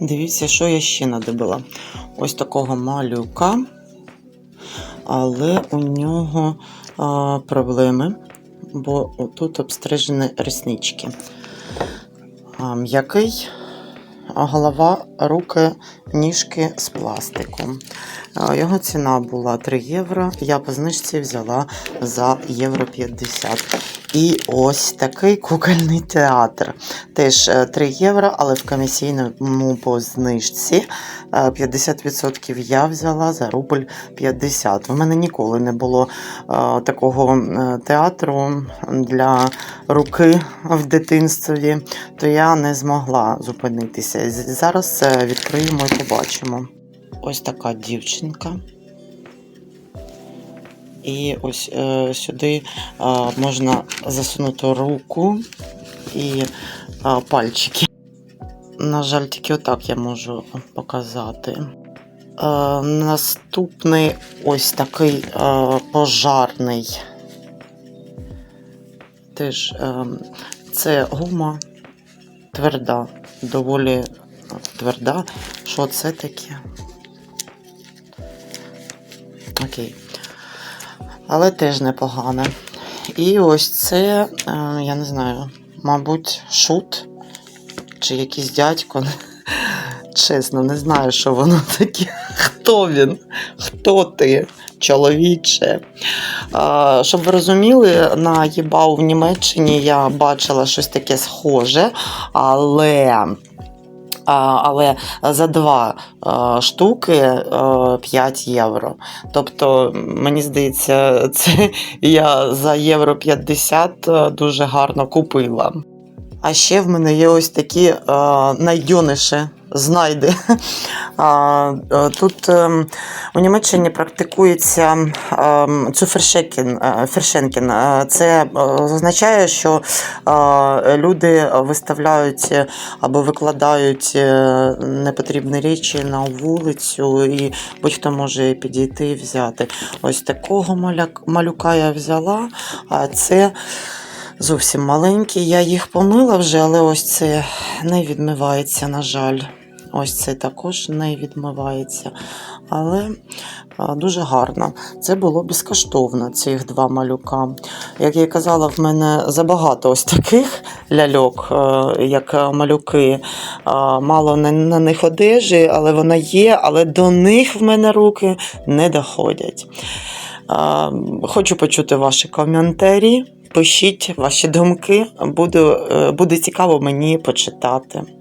Дивіться, що я ще надобила. Ось такого малюка, але у нього а, проблеми, бо тут обстрижені реснички. М'який, а голова, руки, ніжки з пластику. Його ціна була 3 євро. Я по знижці взяла за євро 50. І ось такий кукольний театр. Теж е, 3 євро, але в комісійному по знижці е, 50% я взяла за рубль 50. У мене ніколи не було е, такого е, театру для руки в дитинстві, то я не змогла зупинитися. Зараз е, відкриємо і побачимо. Ось така дівчинка. І ось е, сюди е, можна засунути руку і е, пальчики. На жаль, тільки отак я можу показати. Е, наступний ось такий е, пожарний. Теж е, це гума тверда, доволі тверда. Що це таке? Окей. Але теж непогане. І ось це, е, я не знаю, мабуть, шут чи якийсь дядько. Чесно, не знаю, що воно таке. Хто він? Хто ти, чоловіче? Щоб ви розуміли, на Єбау в Німеччині я бачила щось таке схоже, але. Але за два штуки 5 євро. Тобто, мені здається, це я за євро 50 дуже гарно купила. А ще в мене є ось такі найдьониші знайди. А, Тут ем, у Німеччині практикується ем, цуфершекін, е, фершенкін. Е, Це е, означає, що е, люди виставляють е, або викладають е, непотрібні речі на вулицю, і будь-хто може підійти і взяти. Ось такого малюка я взяла, а це зовсім маленькі. Я їх помила вже, але ось це не відмивається, на жаль. Ось це також не відмивається. Але дуже гарно. Це було безкоштовно, цих два малюка. Як я казала, в мене забагато ось таких ляльок, е, як малюки. Мало на, них одежі, але вона є, але до них в мене руки не доходять. Хочу почути ваші коментарі. Пишіть ваші думки, Буду, е, буде цікаво мені почитати.